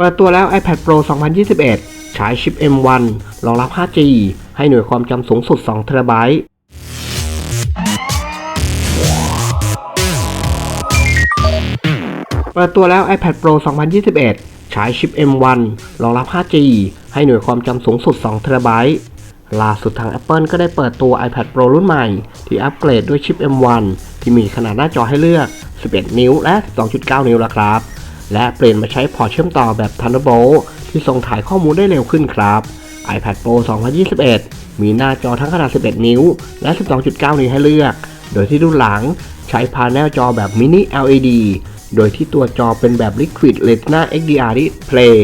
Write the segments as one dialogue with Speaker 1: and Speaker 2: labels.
Speaker 1: เปิดตัวแล้ว iPad Pro 2021ใช้ชิป M1 รองรับ 5G ให้หน่วยความจำสูงสุด 2 t b เปิดตัวแล้ว iPad Pro 2021ใช้ชิป M1 รองรับ 5G ให้หน่วยความจำสูงสุด 2 t b ล่าสุดทาง Apple ก็ได้เปิดตัว iPad Pro รุ่นใหม่ ที่อัปเกรดด้วยชิป M1 ที่มีขนาดหน้าจอให้เลือก 11 นิ้วและ 12.9 นิ้วแล้วครับ และเปลี่ยนมาใช้พอร์ตเชื่อมต่อแบบ Thunderbolt ที่ส่งถ่ายข้อมูลได้เร็วขึ้นครับ iPad Pro 2021 มีหน้าจอทั้งขนาด 11 นิ้ว และ 12.9 นิ้วให้เลือก โดยที่รุ่นหลังใช้พาเนลจอแบบ Mini LED โดยที่ตัวจอเป็นแบบ Liquid Retina XDR Display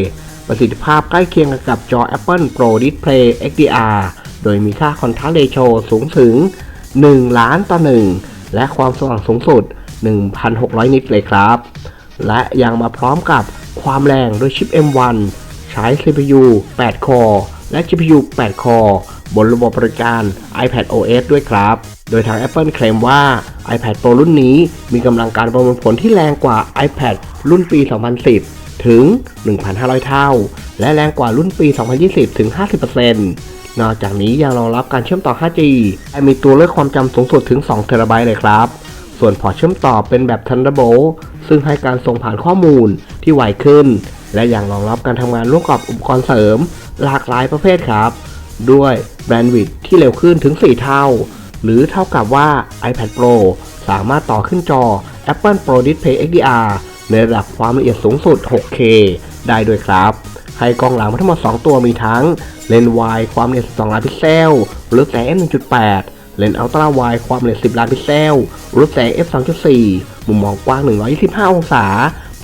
Speaker 1: ประสิทธิภาพใกล้เคียงกับจอ Apple Pro Display XDR โดยมีค่า Contrast Ratio สูงถึง 1 ล้านต่อ 1 และความสว่างสูงสุด 1,600 นิตเลยครับ และยังมาพร้อมกับความแรงด้วยชิป M1 ใช้ CPU 8 core และ GPU 8 core บนระบบบริการ iPad OS ด้วยครับ โดยทาง Apple เคลมว่า iPad Pro รุ่นนี้มีกำลังการประมวลผลที่แรงกว่า iPad รุ่นปี 2010 ถึง 1,500 เท่า และแรงกว่ารุ่นปี 2020 ถึง 50%นอกจากนี้ยังรองรับการเชื่อมต่อ 5G และมีตัวเลือกความจำสูงสุดถึง2 t b เลยครับ ส่วนพอเชื่อมต่อเป็นแบบ Thunderbolt ซึ่งให้การส่งผ่านข้อมูลที่ไวขึ้น และยังรองรับการทำงานร่วมกับอุปกรณ์เสริม หลากหลายประเภทครับ ด้วยแบนด์วิดต์ที่เร็วขึ้นถึง 4 เท่า หรือเท่ากับว่า iPad Pro สามารถต่อขึ้นจอ Apple Pro Display XDR ในระดับความละเอียดสูงสุด 6K ได้ด้วยครับ ให้กล้องหลังทั้งหมด 2 ตัวมีทั้ง เลนส์วายความละเอียด 12 ล้านพิกเซล หรือแสง f1.8 เลนส์อัลตร้าวด์ความละเอียด 10 ล้านพิกเซล หรือแสง f 2.4 มุมมองกว้าง 125 องศา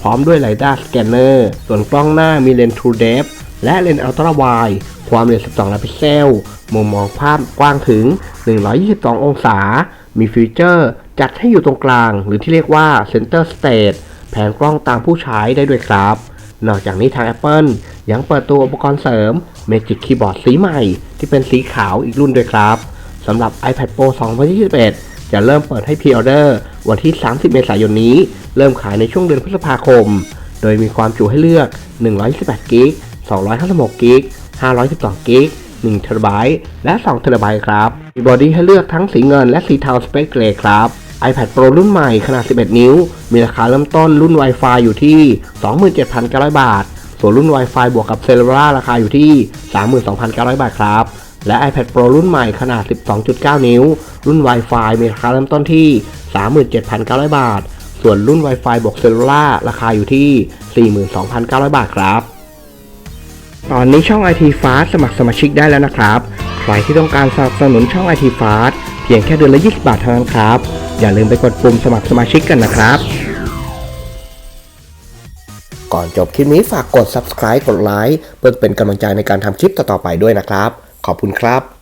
Speaker 1: พร้อมด้วยไลด้าสแกนเนอร์ ส่วนกล้องหน้ามีเลนส์ True Depth และเลนส์อัลตร้าไวด์ความละเอียด12 ล้านพิกเซล มุมมองภาพกว้างถึง 122 องศา มีฟีเจอร์จัดให้อยู่ตรงกลาง หรือที่เรียกว่า Center Stage แผนกล้องตามผู้ใช้ได้ด้วยครับ นอกจากนี้ทาง Apple ยังเปิดตัวอุปกรณ์เสริม Magic Keyboard สีใหม่ ที่เป็นสีขาวอีกรุ่นด้วยครับสำหรับ iPad Pro 2021 จะเริ่มเปิดให้พรีออเดอร์วันที่ 30 เมษายนนี้ เริ่มขายในช่วงเดือนพฤษภาคม โดยมีความจุให้เลือก 128กิก256กิก512กิก1 t b และ2 t b ครับ มีบอดี้ให้เลือกทั้งสีเงินและสีเทาสเปคเกรย์ครับ iPad Pro รุ่นใหม่ขนาด 11 นิ้ว มีราคาเริ่มต้นรุ่น Wi-Fi อยู่ที่ 27,900 บาท ส่วนรุ่น Wi-Fi บวกกับ Cellular ราคาอยู่ที่ 32,900 บาทครับ และ iPad Pro รุ่นใหม่ขนาด 12.9 นิ้ว รุ่น Wi-Fi มีราคาเริ่มต้นที่ 37,900 บาท ส่วนรุ่น Wi-Fi บวก Cellular ราคาอยู่ที่ 42,900 บาทครับ ตอนนี้ช่อง IT Fast สมัครสมาชิกได้แล้วนะครับ ใครที่ต้องการสนับสนุนช่อง IT Fast เพียงแค่เดือนละ 20 บาทเท่านั้นครับ อย่าลืมไปกดปุ่มสมัครสมาชิกกันนะครับ ก่อนจบคลิปนี้ฝากกด subscribe กดไลค์เพื่อเป็นกำลังใจในการทำคลิปต่อๆไปด้วยนะครับ ขอบคุณครับ